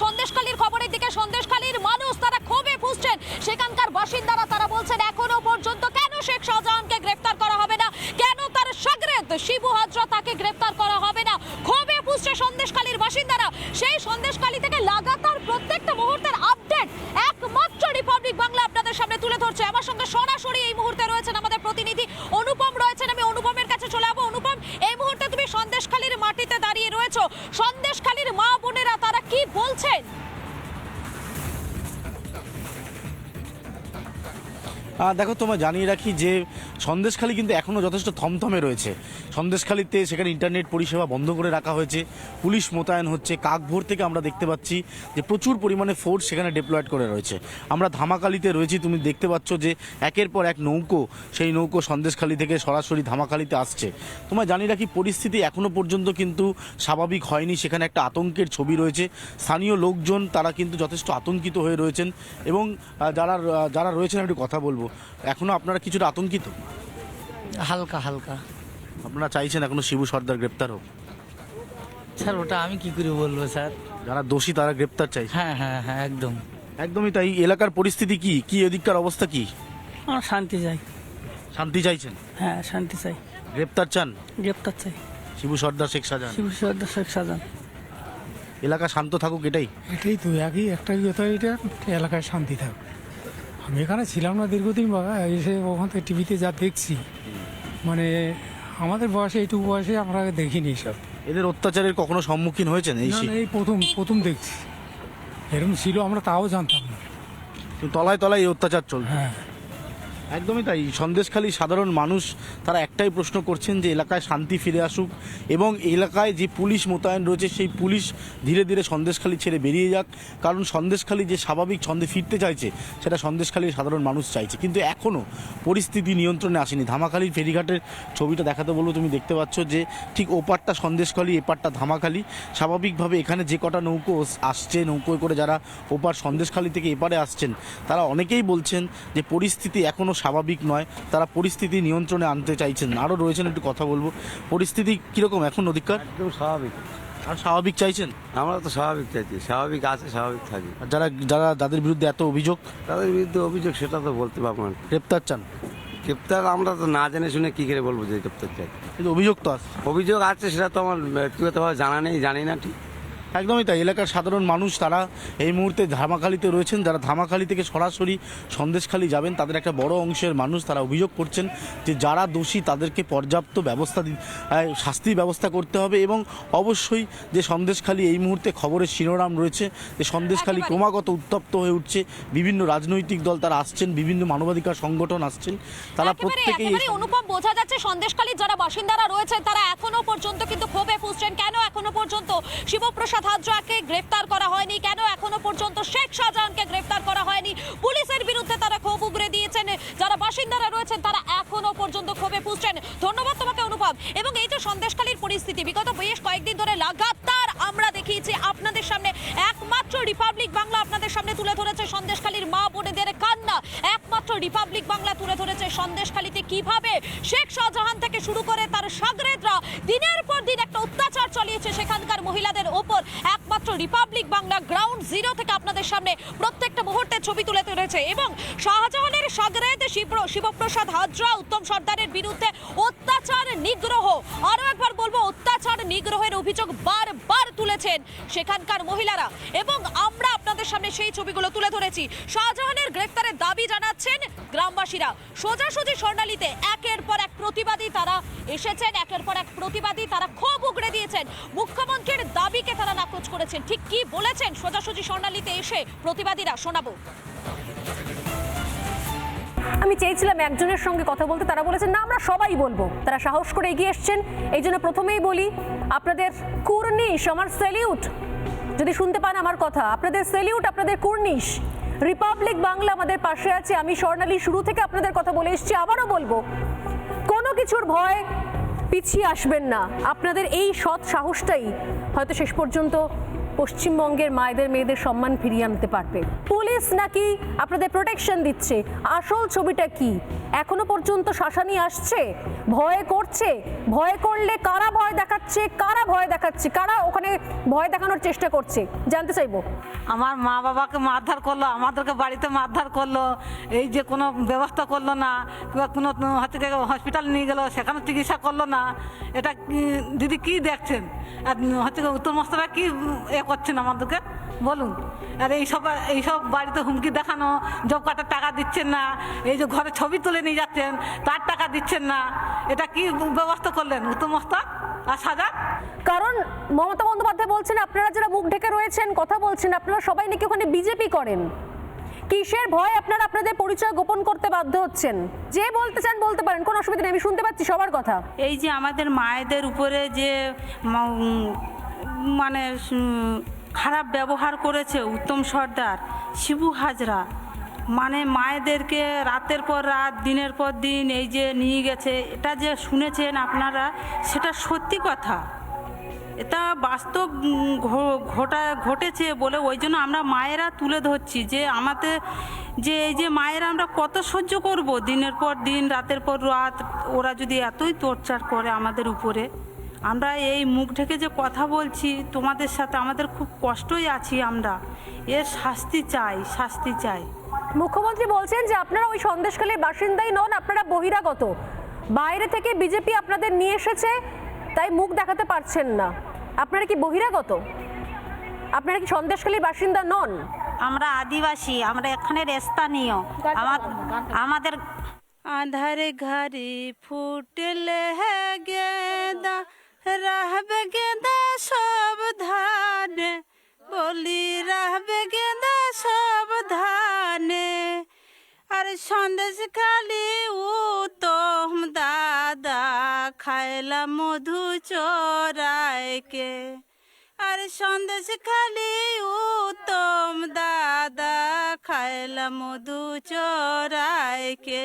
সন্দেশখালীর খবরের দিকে সন্দেশখালীর মানুষ তারা ক্ষোভে ফুসছেন। সেখানকার বাসিন্দারা তারা বলছেন, এখনও পর্যন্ত কেন শেখ শাহজাহানকে গ্রেফতার করা হবে না? কেন তার সাগরেদ শিবু হাজরা তাকে গ্রেফতার করা হবে না? ক্ষোভে ফুসছে সন্দেশখালীর বাসিন্দারা। সেই সন্দেশখালী থেকে লাগাতার প্রত্যেকটা মুহূর্তের আপডেট একমাত্র রিপাবলিক বাংলা আপনাদের সামনে তুলে ধরছে। আমার সঙ্গে সরাসরি এই মুহূর্তে রয়েছেন আমাদের দেখো তোমায় জানিয়ে রাখি যে সন্দেশখালী কিন্তু এখনও যথেষ্ট থমথমে রয়েছে। সন্দেশখালীতে সেখানে ইন্টারনেট পরিষেবা বন্ধ করে রাখা হয়েছে। পুলিশ মোতায়েন হচ্ছে। কাকভোর থেকে আমরা দেখতে পাচ্ছি যে প্রচুর পরিমাণে ফোর্স সেখানে ডিপ্লয়েড করে রয়েছে। আমরা ধামাকালিতে রয়েছি, তুমি দেখতে পাচ্ছ যে একের পর এক নৌকো, সেই নৌকো সন্দেশখালী থেকে সরাসরি ধামাকালিতে আসছে। তোমায় জানিয়ে রাখি, পরিস্থিতি এখনও পর্যন্ত কিন্তু স্বাভাবিক হয়নি। সেখানে একটা আতঙ্কের ছবি রয়েছে। স্থানীয় লোকজন, তারা কিন্তু যথেষ্ট আতঙ্কিত হয়ে রয়েছেন এবং যারা যারা রয়েছেন একটু কথা বলব। এখনও আপনারা কিছুটা আতঙ্কিত? হালকা হালকা। আপনারা চাইছেন এখনও শিবু সর্দার গ্রেপ্তার হোক? স্যার ওটা আমি কি করে বলব স্যার? যারা দোষী তারা গ্রেপ্তার চাইছে। হ্যাঁ হ্যাঁ হ্যাঁ একদম। একদমই তাই। এলাকার পরিস্থিতি কি? কি এদিককার অবস্থা কি? আমরা শান্তি চাই। শান্তি চাইছেন? হ্যাঁ শান্তি চাই। গ্রেপ্তার চান? গ্রেপ্তার চাই। শিবু সর্দার শেখ শাহজাহান। শিবু সর্দার শেখ সাজান এলাকা শান্ত থাকুক এটাই। এটাই তো একই একটাই কথা এটা এলাকায় শান্তি থাক। আমি এখানে ছিলাম না দীর্ঘদিন বাবা। এসে ওখান থেকে টিভিতে যা দেখছি। মানে আমাদের বয়সে এইটুকু বয়সে আমরা দেখিনি সব এদের অত্যাচারের কখনো সম্মুখীন হয়েছেন এই শি- এই প্রথম প্রথম দেখছি। এরকম ছিল আমরা তাও জানতাম না। তলায় তলায় এই অত্যাচার চলছে। হ্যাঁ। একদমই তাই সন্দেশখালী সাধারণ মানুষ তারা একটাই প্রশ্ন করছেন যে এলাকায় শান্তি ফিরে আসুক এবং এলাকায় যে পুলিশ মোতায়েন রয়েছে সেই পুলিশ ধীরে ধীরে সন্দেশখালী ছেড়ে বেরিয়ে যাক। কারণ সন্দেশখালী যে স্বাভাবিক ছন্দে ফিরতে চাইছে, সেটা সন্দেশখালীর সাধারণ মানুষ চাইছে। কিন্তু এখনও পরিস্থিতি নিয়ন্ত্রণে আসেনি। ধামাখালীর ফেরিঘাটের ছবিটা দেখাতে বলব, তুমি দেখতে পাচ্ছ যে ঠিক ওপারটা সন্দেশখালী, এপারটা ধামাখালী। স্বাভাবিকভাবে এখানে যে কটা নৌকো আসছে, নৌকোয় করে যারা ওপার সন্দেশখালী থেকে এপারে আসছেন, তারা অনেকেই বলছেন যে পরিস্থিতি এখনও স্বাভাবিক নয়। তারা পরিস্থিতি নিয়ন্ত্রণে আনতে চাইছেন আরও রয়েছেন একটু কথা বলব। পরিস্থিতি কীরকম এখন অধিকার একদম স্বাভাবিক। আর স্বাভাবিক চাইছেন? আমরা তো স্বাভাবিক চাইছি স্বাভাবিক আছে স্বাভাবিক থাকি। আর যারা যারা যাদের বিরুদ্ধে এত অভিযোগ? তাদের বিরুদ্ধে অভিযোগ সেটা তো বলতে পারব না। গ্রেপ্তার চান? গ্রেপ্তার আমরা তো না জেনে শুনে কী করে বলব যে গ্রেপ্তার চাই। কিন্তু অভিযোগ তো আছে। অভিযোগ আছে সেটা তো আমার ব্যক্তিগতভাবে জানা নেই জানি না ঠিক। একদমই তাই। এলাকার সাধারণ মানুষ তারা এই মুহূর্তে ধামাখালিতে রয়েছেন। যারা ধামাখালি থেকে সরাসরি সন্দেশখালি যাবেন তাদের একটা বড় অংশের মানুষ তারা অভিযোগ করছেন যে যারা দোষী তাদেরকে পর্যাপ্ত ব্যবস্থা শাস্তির ব্যবস্থা করতে হবে এবং অবশ্যই যে সন্দেশখালি এই মুহূর্তে খবরের শিরোনাম রয়েছে যে সন্দেশখালি ক্রমাগত উত্তপ্ত হয়ে উঠছে। বিভিন্ন রাজনৈতিক দল তারা আসছেন বিভিন্ন মানবাধিকার সংগঠন আসছেন। তারা প্রত্যেকেই অনুপম বোঝা যাচ্ছে সন্দেশখালীর যারা বাসিন্দারা রয়েছেন তারা এখনও পর্যন্ত কিন্তু ক্ষোভে ফুসছেন। কেন এখনও পর্যন্ত? শিবপ্রসাদ হাজরাকে গ্রেফতার করা হয়নি। কেন এখনও পর্যন্ত শেখ শাহজাহানকে গ্রেফতার করা হয়নি? পুলিশের বিরুদ্ধে তারা ক্ষোভ উগরে দিয়েছেন। যারা বাসিন্দারা রয়েছেন, তারা এখনও পর্যন্ত ক্ষোভে ফুসছেন ধন্যবাদ তোমাকে অনুভব এবং এই যে সন্দেশখালীর পরিস্থিতি, বিগত বেশ কয়েকদিন ধরে লাগাতার আমরা দেখিয়েছি আপনাদের সামনে। একমাত্র রিপাবলিক বাংলা আপনাদের সামনে তুলে ধরেছে সন্দেশখালীর মা বোনেদের কান্না। একমাত্র রিপাবলিক বাংলা তুলে ধরেছে সন্দেশখালীতে কীভাবে শেখ শাহজাহান থেকে শুরু করে তার সাগরেদরা দিন একটা অত্যাচার চালিয়েছে সেখানকার মহিলাদের ওপর একমাত্র রিপাবলিক বাংলা গ্রাউন্ড জিরো থেকে সামনে প্রত্যেকটা মুহূর্তে ছবি তুলে ধরেছে এবং শাহজাহানের সাগরেদ শিব- শিবপ্রসাদ হাজরা, উত্তম সর্দারের বিরুদ্ধে অত্যাচার নিগ্রহ। আরও একবার বলব, অত্যাচার নিগ্রহের অভিযোগ বারবার। তুলেছেন সেখানকার মহিলারা। এবং আমরা আপনাদের সামনে সেই ছবিগুলো তুলে ধরেছি। শাহজাহানের গ্রেফতারের দাবি জানাচ্ছেন গ্রামবাসীরা। সোজাসুজি স্বর্ণালীতে একের পর এক প্রতিবাদী তারা এসেছেন, একের পর এক প্রতিবাদী তারা ক্ষোভ উগড়ে দিয়েছেন। মুখ্যমন্ত্রীর দাবিকে তারা নাকচ করেছেন। ঠিক কি বলেছেন সোজাসুজি স্বর্ণালীতে এসে প্রতিবাদীরা? শোনাবো। আমি চেয়েছিলাম একজনের সঙ্গে কথা বলতে, তারা বলেছেন না, আমরা সবাই বলব। তারা সাহস করে এগিয়ে এসছেন। এই জন্য প্রথমেই বলি, আপনাদের কুর্নিশ, আমার স্যালিউট। যদি শুনতে পান আমার কথা, আপনাদের স্যালিউট, আপনাদের কুর্নিশ। রিপাবলিক বাংলা আমাদের পাশে আছে। আমি স্বর্ণালী শুরু থেকে আপনাদের কথা বলে এসেছি, আবারও বলব, কোনো কিছুর ভয় পিছিয়ে আসবেন না। আপনাদের এই সৎ সাহসটাই হয়তো শেষ পর্যন্ত পশ্চিমবঙ্গের মায়েদের মেয়েদের সম্মান ফিরিয়ে আনতে পারবে। পুলিশ নাকি আপনাদের প্রোটেকশন দিচ্ছে? আসল ছবিটা কি? এখনও পর্যন্ত শাসানি আসছে? ভয় করছে? ভয় করলে কারা ভয় দেখাচ্ছে? কারা ভয় দেখাচ্ছে? কারা ওখানে ভয় দেখানোর চেষ্টা করছে? জানতে চাইব। আমার মা বাবাকে মারধর করল, আমাদেরকে বাড়িতে মারধর করল, এই যে কোনো ব্যবস্থা করল না, কিংবা কোনো হচ্ছে হসপিটাল নিয়ে গেলো, সেখানে চিকিৎসা করল না, এটা দিদি কি দেখছেন? আর হচ্ছে উত্তর মস্তরা কি এ করছেন আমাদেরকে? বলুন। আর এইসব এইসব বাড়িতে হুমকি দেখানো জব কার্ডের টাকা দিচ্ছেন না এই যে ঘরে ছবি তুলে নিয়ে যাচ্ছেন তার টাকা দিচ্ছেন না এটা কি ব্যবস্থা করলেন উত্তম মস্তা আর সাজা? কারণ মমতা বন্দ্যোপাধ্যায় বলছেন আপনারা যারা মুখ ঢেকে রয়েছেন কথা বলছেন আপনারা সবাই নাকি ওখানে বিজেপি করেন। কিসের ভয় আপনারা আপনাদের পরিচয় গোপন করতে বাধ্য হচ্ছেন? যে বলতে চান বলতে পারেন কোনো অসুবিধা নেই আমি শুনতে পাচ্ছি সবার কথা। এই যে আমাদের মায়েদের উপরে যে মানে খারাপ ব্যবহার করেছে উত্তম সর্দার শিবু হাজরা। মানে মায়েদেরকে রাতের পর রাত, দিনের পর দিন এই যে নিয়ে গেছে, এটা যে শুনেছেন আপনারা, সেটা সত্যি কথা। এটা বাস্তব ঘটা, ঘটেছে বলে ওই জন্য আমরা মায়েরা তুলে ধরছি যে আমাদের, যে এই যে মায়েরা আমরা কত সহ্য করব দিনের পর দিন, রাতের পর রাত, ওরা যদি এতই টর্চার করে আমাদের উপরে। আমরা এই মুখ ঢেকে যে কথা বলছি তোমাদের সাথে আমাদের খুব কষ্টই আছি আমরা। এর শাস্তি চাই শাস্তি চাই। মুখ্যমন্ত্রী বলছেন যে আপনারা ওই সন্দেশখালীর বাসিন্দাই নন আপনারা বহিরাগত। বাইরে থেকে বিজেপি আপনাদের নিয়ে এসেছে তাই মুখ দেখাতে পারছেন না। আপনারা কি বহিরাগত? আপনারা কি সন্দেশখালীর বাসিন্দা নন? আমরা আদিবাসী আমরা এখানে স্থানীয়। আমাদের আধারে ঘরে ফুটলে হে গেদা। রাহবে গেদা সব ধানে বলি রাহবে গেদা সব ধানে আর সন্দেশ খালি উত্তম দাদা খাইলা মধু চোরাইকে আর সন্দেশ খালি উত্তম দাদা খাইলা মধু চোরাইকে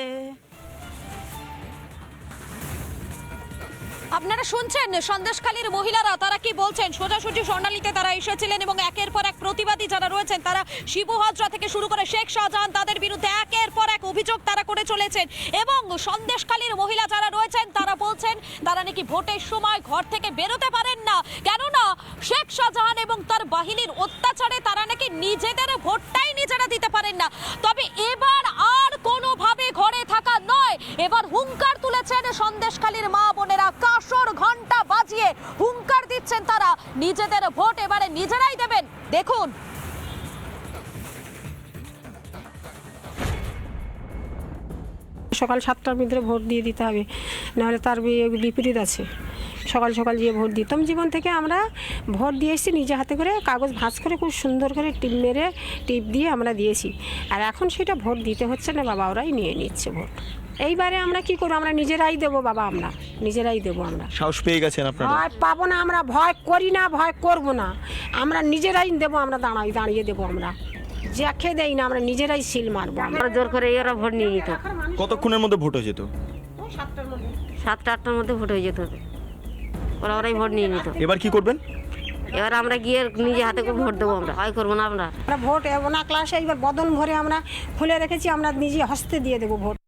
আপনারা শুনছেন সন্দেশখালীর মহিলারা, তারা কি বলছেন? সোজাসুজি স্বর্ণালীতে তারা এসেছিলেন এবং একের পর এক প্রতিবাদী যারা রয়েছেন, তারা শিবু হাজরা থেকে শুরু করে শেখ শাহজাহান, তাদের বিরুদ্ধে একের পর এক অভিযোগ তারা করে চলেছেন। এবং সন্দেশখালীর মহিলা যারা রয়েছেন, তারা বলছেন, তারা নাকি ভোটের সময় ঘর থেকে বেরোতে পারেন না। কেননা, শেখ শাহজাহান এবং তার বাহিনীর অত্যাচারে তারা নাকি নিজেদের ভোটটাই নিজেরা দিতে পারেন না। তবে এবার আর কোনোভাবে ঘরে থাকা নয়। এবার হুঙ্কার তুলেছেন সন্দেশখালীর মা বোনেরা কাসর ঘণ্টা বাজিয়ে হুঙ্কার দিচ্ছেন তারা নিজেদের ভোট এবারে নিজেরাই দেবেন। দেখুন। সকাল সাতটার ভিতরে ভোট দিয়ে দিতে হবে, নাহলে তার বিপরীত আছে। সকাল সকাল গিয়ে ভোট দিতাম। জীবন থেকে আমরা ভোট দিয়ে এসেছি নিজে হাতে করে কাগজ ভাঁজ করে খুব সুন্দর করে টিপ মেরে টিপ দিয়ে আমরা দিয়েছি। আর এখন সেটা ভোট দিতে হচ্ছে না বাবা ওরাই নিয়ে নিচ্ছে ভোট। এইবারে আমরা কি করব? আমরা নিজেরাই দেবো বাবা আমরা নিজেরাই দেবো আমরা। সাহস পেয়ে গেছেন আপনারা? ভয় পাবো না আমরা ভয় করি না ভয় করব না। আমরা নিজেরাই দেবো আমরা দাঁড়াই দাঁড়িয়ে দেবো আমরা। যাকে দেই না আমরা নিজেরাই সিল মারবো আমরা। জোর করে এরা ভোট নিয়ে নিত। কতক্ষণের মধ্যে ভোট হয়ে যেত? সাতটা আটটার মধ্যে ভোট হয়ে যেত। ওরা ওরাই ভোট নিয়ে নিত। এবার কি করবেন? এবার আমরা গিয়ে নিজে হাতে করে ভোট দেবো আমরা। ভয় করব না আমরা। আমরা ভোট না ক্লাসে এবার বদন ভরে আমরা খুলে রেখেছি আমরা নিজে হস্তে দিয়ে দেবো ভোট।